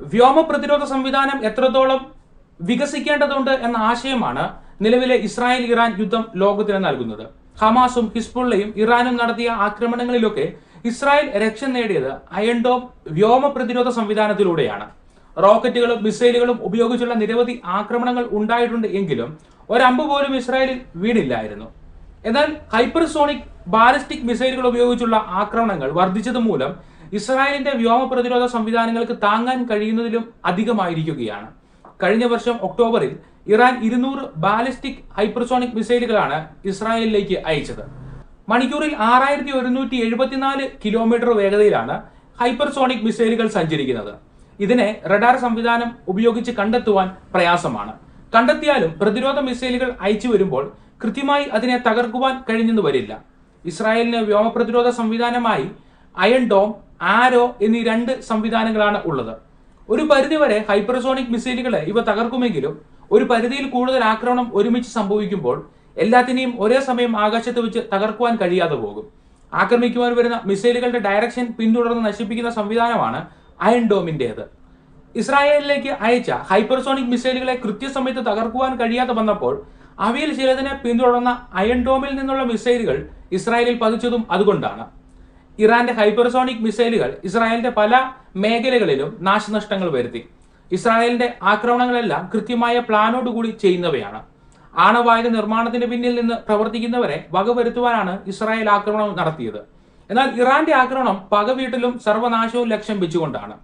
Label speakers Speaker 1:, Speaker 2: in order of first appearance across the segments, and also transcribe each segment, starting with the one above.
Speaker 1: വ്യോമ പ്രതിരോധ സംവിധാനം എത്രത്തോളം വികസിക്കേണ്ടതുണ്ട് എന്ന ആശയമാണ് നിലവിലെ ഇസ്രായേൽ ഇറാൻ യുദ്ധം ലോകത്തിന് നൽകുന്നത്. ഹമാസും ഹിസ്ബുള്ളയും ഇറാനും നടത്തിയ ആക്രമണങ്ങളിലൊക്കെ ഇസ്രായേൽ രക്ഷ നേടിയത് അയൺഡോം വ്യോമ പ്രതിരോധ സംവിധാനത്തിലൂടെയാണ്. റോക്കറ്റുകളും മിസൈലുകളും ഉപയോഗിച്ചുള്ള നിരവധി ആക്രമണങ്ങൾ ഉണ്ടായിട്ടുണ്ട് എങ്കിലും ഒരമ്പ് പോലും ഇസ്രായേലിൽ വീണില്ലായിരുന്നു. എന്നാൽ ഹൈപ്പർസോണിക് ബാലിസ്റ്റിക് മിസൈലുകൾ ഉപയോഗിച്ചുള്ള ആക്രമണങ്ങൾ വർദ്ധിച്ചത് മൂലം ഇസ്രായേലിന്റെ വ്യോമ പ്രതിരോധ സംവിധാനങ്ങൾക്ക് താങ്ങാൻ കഴിയുന്നതിലും അധികമായിരിക്കുകയാണ്. കഴിഞ്ഞ വർഷം ഒക്ടോബറിൽ ഇറാൻ ഇരുന്നൂറ് ബാലിസ്റ്റിക് ഹൈപ്പർസോണിക് മിസൈലുകളാണ് ഇസ്രായേലിലേക്ക് അയച്ചത്. മണിക്കൂറിൽ ആറായിരത്തി ഒരുന്നൂറ്റി എഴുപത്തിനാല് കിലോമീറ്റർ വേഗതയിലാണ് ഹൈപ്പർസോണിക് മിസൈലുകൾ സഞ്ചരിക്കുന്നത്. ഇതിനെ റഡാർ സംവിധാനം ഉപയോഗിച്ച് കണ്ടെത്തുവാൻ പ്രയാസമാണ്. കണ്ടെത്തിയാലും പ്രതിരോധ മിസൈലുകൾ അയച്ചു വരുമ്പോൾ കൃത്യമായി അതിനെ തകർക്കുവാൻ കഴിഞ്ഞെന്ന് വരില്ല. ഇസ്രായേലിന് വ്യോമ പ്രതിരോധ സംവിധാനമായി അയൺ ഡോം ആരോ എന്നീ രണ്ട് സംവിധാനങ്ങളാണ് ഉള്ളത്. ഒരു പരിധിവരെ ഹൈപ്പർസോണിക് മിസൈലുകളെ ഇവ തകർക്കുമെങ്കിലും ഒരു പരിധിയിൽ കൂടുതൽ ആക്രമണം ഒരുമിച്ച് സംഭവിക്കുമ്പോൾ എല്ലാത്തിനെയും ഒരേ സമയം ആകാശത്ത് വെച്ച് തകർക്കുവാൻ കഴിയാതെ പോകും. ആക്രമിക്കുവാൻ വരുന്ന മിസൈലുകളുടെ ഡയറക്ഷൻ പിന്തുടർന്ന് നശിപ്പിക്കുന്ന സംവിധാനമാണ് അയൺ ഡോമിന്റേത് ഇസ്രായേലിലേക്ക് അയച്ച ഹൈപ്പർസോണിക് മിസൈലുകളെ കൃത്യസമയത്ത് തകർക്കുവാൻ കഴിയാതെ വന്നപ്പോൾ അവയിൽ ചിലതിനെ പിന്തുടർന്ന അയൺ ഡോമിൽ നിന്നുള്ള മിസൈലുകൾ ഇസ്രായേലിൽ പതിച്ചതും അതുകൊണ്ടാണ്. ഇറാന്റെ ഹൈപ്പർസോണിക് മിസൈലുകൾ ഇസ്രായേലിന്റെ പല മേഖലകളിലും നാശനഷ്ടങ്ങൾ വരുത്തി. ഇസ്രായേലിന്റെ ആക്രമണങ്ങളെല്ലാം കൃത്യമായ പ്ലാനോടുകൂടി ചെയ്യുന്നവയാണ്. ആണവായുധ നിർമ്മാണത്തിന് പിന്നിൽ നിന്ന് പ്രവർത്തിക്കുന്നവരെ വകവരുത്തുവാനാണ് ഇസ്രായേൽ ആക്രമണം നടത്തിയത്. എന്നാൽ ഇറാന്റെ ആക്രമണം പകവീട്ടിലും സർവനാശവും ലക്ഷ്യം വെച്ചുകൊണ്ടാണ്.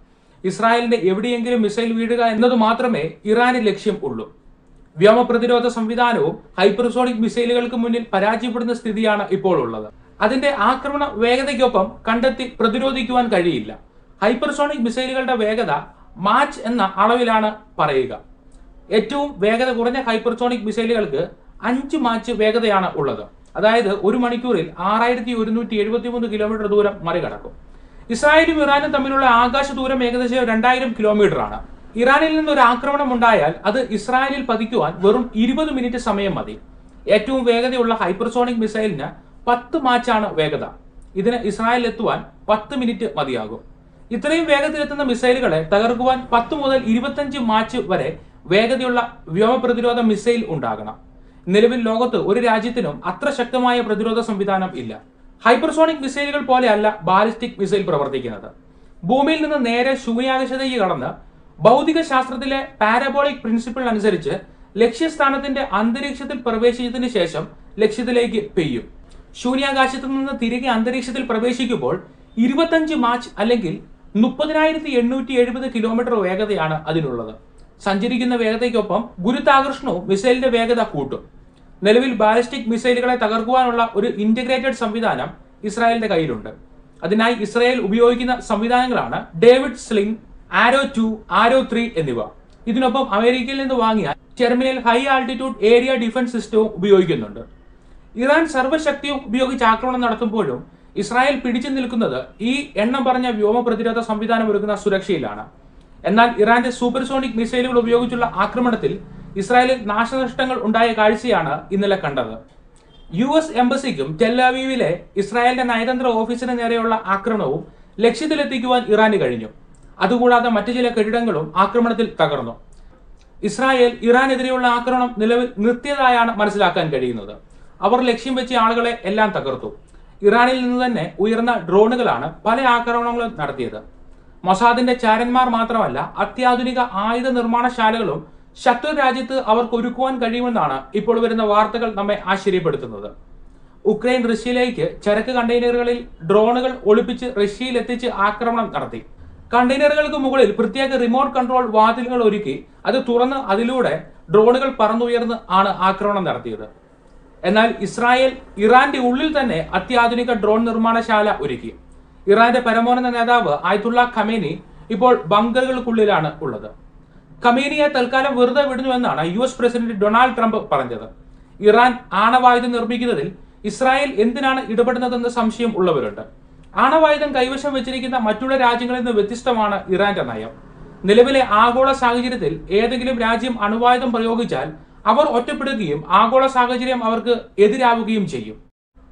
Speaker 1: ഇസ്രായേലിന്റെ എവിടെയെങ്കിലും മിസൈൽ വീഴുക എന്നത് മാത്രമേ ഇറാന് ലക്ഷ്യം ഉള്ളൂ. വ്യോമപ്രതിരോധ സംവിധാനവും ഹൈപ്പർസോണിക് മിസൈലുകൾക്ക് മുന്നിൽ പരാജയപ്പെടുന്ന സ്ഥിതിയാണ് ഇപ്പോൾ ഉള്ളത്. അതിന്റെ ആക്രമണ വേഗതയ്ക്കൊപ്പം കണ്ടെത്തി പ്രതിരോധിക്കുവാൻ കഴിയില്ല. ഹൈപ്പർസോണിക് മിസൈലുകളുടെ വേഗത മാച്ച് എന്ന അളവിലാണ് പറയുക. ഏറ്റവും വേഗത കുറഞ്ഞ ഹൈപ്പർസോണിക് മിസൈലുകൾക്ക് അഞ്ച് മാച്ച് വേഗതയാണ് ഉള്ളത്. അതായത് ഒരു മണിക്കൂറിൽ ആറായിരത്തി ഒരുന്നൂറ്റി എഴുപത്തി മൂന്ന് കിലോമീറ്റർ ദൂരം മറികടക്കും. ഇസ്രായേലും ഇറാനും തമ്മിലുള്ള ആകാശ ദൂരം ഏകദേശം രണ്ടായിരം കിലോമീറ്റർ ആണ്. ഇറാനിൽ നിന്ന് ഒരു ആക്രമണം ഉണ്ടായാൽ അത് ഇസ്രായേലിൽ പതിക്കുവാൻ വെറും ഇരുപത് മിനിറ്റ് സമയം മതി. ഏറ്റവും വേഗതയുള്ള ഹൈപ്പർസോണിക് മിസൈലിന് പത്ത് മാച്ചാണ് വേഗത. ഇതിന് ഇസ്രായേലിൽ എത്തുവാൻ പത്ത് മിനിറ്റ് മതിയാകും. ഇത്രയും വേഗത്തിലെത്തുന്ന മിസൈലുകളെ തകർക്കുവാൻ പത്ത് മുതൽ ഇരുപത്തഞ്ച് മാച്ച് വരെ വേഗതയുള്ള വ്യോമ പ്രതിരോധ മിസൈൽ ഉണ്ടാകണം. നിലവിൽ ലോകത്ത് ഒരു രാജ്യത്തിനും അത്ര ശക്തമായ പ്രതിരോധ സംവിധാനം ഇല്ല. ഹൈപ്പർസോണിക് മിസൈലുകൾ പോലെയല്ല ബാലിസ്റ്റിക് മിസൈൽ പ്രവർത്തിക്കുന്നത്. ഭൂമിയിൽ നിന്ന് നേരെ ശൂന്യാകാശത്തേക്ക് കടന്ന് ഭൗതിക ശാസ്ത്രത്തിലെ പാരബോളിക് പ്രിൻസിപ്പിൾ അനുസരിച്ച് ലക്ഷ്യസ്ഥാനത്തിന്റെ അന്തരീക്ഷത്തിൽ പ്രവേശിച്ചതിന് ശേഷം ലക്ഷ്യത്തിലേക്ക് പെയ്യും. ശൂന്യാകാശത്തു നിന്ന് തിരികെ അന്തരീക്ഷത്തിൽ പ്രവേശിക്കുമ്പോൾ ഇരുപത്തഞ്ച് മാച്ച് അല്ലെങ്കിൽ മുപ്പതിനായിരത്തി എണ്ണൂറ്റി എഴുപത് കിലോമീറ്റർ വേഗതയാണ് അതിനുള്ളത് സഞ്ചരിക്കുന്ന വേഗതയ്ക്കൊപ്പം ഗുരുത്വാകർഷണവും മിസൈലിന്റെ വേഗത കൂട്ടും. നിലവിൽ ബാലിസ്റ്റിക് മിസൈലുകളെ തകർക്കുവാനുള്ള ഒരു ഇന്റഗ്രേറ്റഡ് സംവിധാനം ഇസ്രായേലിന്റെ കയ്യിലുണ്ട്. അതിനായി ഇസ്രായേൽ ഉപയോഗിക്കുന്ന സംവിധാനങ്ങളാണ് David sling arrow two arrow three എന്നിവ. ഇതിനൊപ്പം അമേരിക്കയിൽ നിന്ന് വാങ്ങിയ terminal high altitude area defence സിസ്റ്റവും ഉപയോഗിക്കുന്നുണ്ട്. ഇറാൻ സർവശക്തിയും ഉപയോഗിച്ച് ആക്രമണം നടത്തുമ്പോഴും ഇസ്രായേൽ പിടിച്ചു നിൽക്കുന്നത് ഈ എണ്ണം പറഞ്ഞ വ്യോമ പ്രതിരോധ സംവിധാനം ഒരുക്കുന്ന സുരക്ഷയിലാണ്. എന്നാൽ ഇറാന്റെ സൂപ്പർസോണിക് മിസൈലുകൾ ഉപയോഗിച്ചുള്ള ആക്രമണത്തിൽ ഇസ്രായേലിൽ നാശനഷ്ടങ്ങൾ ഉണ്ടായ കാഴ്ചയാണ് ഇന്നലെ കണ്ടത്. യു എസ് എംബസിക്കും ടെല്ലാവീവിലെ ഇസ്രായേലിന്റെ നയതന്ത്ര ഓഫീസിന് നേരെയുള്ള ആക്രമണവും ലക്ഷ്യത്തിലെത്തിക്കുവാൻ ഇറാന് കഴിഞ്ഞു. അതുകൂടാതെ മറ്റു ചില കെട്ടിടങ്ങളും ആക്രമണത്തിൽ തകർന്നു. ഇസ്രായേൽ ഇറാനെതിരെയുള്ള ആക്രമണം നിലവിൽ നിർത്തിയതായാണ് മനസ്സിലാക്കാൻ കഴിയുന്നത്. അവർ ലക്ഷ്യം വെച്ച ആളുകളെ എല്ലാം തകർത്തു. ഇറാനിൽ നിന്ന് തന്നെ ഉയർന്ന ഡ്രോണുകളാണ് പല ആക്രമണങ്ങളും നടത്തിയത്. മൊസാദിന്റെ ചാരന്മാർ മാത്രമല്ല അത്യാധുനിക ആയുധ നിർമ്മാണശാലകളും ശത്രു രാജ്യത്ത് അവർക്ക് ഒരുക്കുവാൻ കഴിയുമെന്നാണ് ഇപ്പോൾ വരുന്ന വാർത്തകൾ നമ്മെ ആശ്ചര്യപ്പെടുത്തുന്നത്. ഉക്രൈൻ റഷ്യയിലേക്ക് ചരക്ക് കണ്ടെയ്നറുകളിൽ ഡ്രോണുകൾ ഒളിപ്പിച്ച് റഷ്യയിൽ എത്തിച്ച് ആക്രമണം നടത്തി. കണ്ടെയ്നറുകൾക്ക് മുകളിൽ പ്രത്യേക റിമോട്ട് കൺട്രോൾ വാതിലുകൾ ഒരുക്കി അത് തുറന്ന് അതിലൂടെ ഡ്രോണുകൾ പറന്നുയർന്ന് ആണ് ആക്രമണം നടത്തിയത്. എന്നാൽ ഇസ്രായേൽ ഇറാന്റെ ഉള്ളിൽ തന്നെ അത്യാധുനിക ഡ്രോൺ നിർമ്മാണശാല ഒരുക്കി. ഇറാന്റെ പരമോന്നത നേതാവ് ആയത്തുള്ള ഖമേനി ഇപ്പോൾ ബങ്കറുകൾക്കുള്ളിലാണ് ഉള്ളത്. ഖമേനിയെ തൽക്കാലം വെറുതെ വിടുന്നുവെന്നാണ് U S president Donald Trump പറഞ്ഞത്. ഇറാൻ ആണവായുധം നിർമ്മിക്കുന്നതിൽ ഇസ്രായേൽ എന്തിനാണ് ഇടപെടുന്നതെന്ന് സംശയം ഉള്ളവരുണ്ട്. ആണവായുധം കൈവശം വെച്ചിരിക്കുന്ന മറ്റുള്ള രാജ്യങ്ങളിൽ നിന്ന് വ്യത്യസ്തമാണ് ഇറാന്റെ നയം. നിലവിലെ ആഗോള സാഹചര്യത്തിൽ ഏതെങ്കിലും രാജ്യം അണുവായുധം പ്രയോഗിച്ചാൽ അവർ ഒറ്റപ്പെടുകയും ആഗോള സാഹചര്യം അവർക്ക് എതിരാവുകയും ചെയ്യും.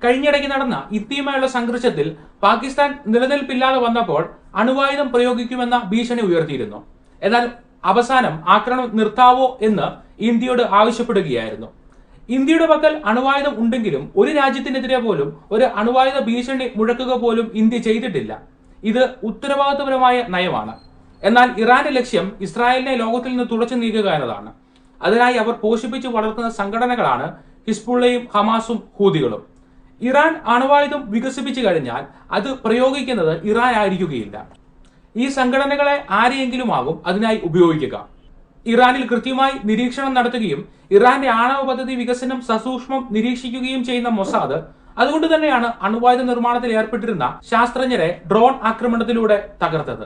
Speaker 1: കഴിഞ്ഞിടയ്ക്ക് നടന്ന ഇന്ത്യയുമായുള്ള സംഘർഷത്തിൽ പാകിസ്ഥാൻ നിലനിൽപ്പില്ലാതെ വന്നപ്പോൾ അണുവായുധം പ്രയോഗിക്കുമെന്ന ഭീഷണി ഉയർത്തിയിരുന്നു. എന്നാൽ അവസാനം ആക്രമണം നിർത്താവോ എന്ന് ഇന്ത്യയോട് ആവശ്യപ്പെടുകയായിരുന്നു. ഇന്ത്യയുടെ പക്കൽ അണുവായുധം ഉണ്ടെങ്കിലും ഒരു രാജ്യത്തിനെതിരെ പോലും ഒരു അണുവായുധ ഭീഷണി മുഴക്കുക പോലും ഇന്ത്യ ചെയ്തിട്ടില്ല. ഇത് ഉത്തരവാദിത്തപരമായ നയമാണ്. എന്നാൽ ഇറാന്റെ ലക്ഷ്യം ഇസ്രായേലിനെ ലോകത്തിൽ നിന്ന് തുടച്ചു നീക്കുക എന്നതാണ്. അതിനായി അവർ പോഷിപ്പിച്ച് വളർത്തുന്ന സംഘടനകളാണ് ഹിസ്ബുള്ളയും ഹമാസും ഹൂതികളും. ഇറാൻ അണുവായുധം വികസിപ്പിച്ചു കഴിഞ്ഞാൽ അത് പ്രയോഗിക്കുന്നത് ഇറാൻ ആയിരിക്കുകയില്ല ഈ സംഘടനകളെ ആരെയെങ്കിലും ആകും അതിനായി ഉപയോഗിക്കുക. ഇറാനിൽ കൃത്യമായി നിരീക്ഷണം നടത്തുകയും ഇറാന്റെ ആണവ പദ്ധതി വികസനം സസൂക്ഷ്മം നിരീക്ഷിക്കുകയും ചെയ്യുന്ന മൊസാദ് അതുകൊണ്ട് തന്നെയാണ് അണുവായുധ നിർമ്മാണത്തിൽ ഏർപ്പെട്ടിരുന്ന ശാസ്ത്രജ്ഞരെ ഡ്രോൺ ആക്രമണത്തിലൂടെ തകർത്തത്.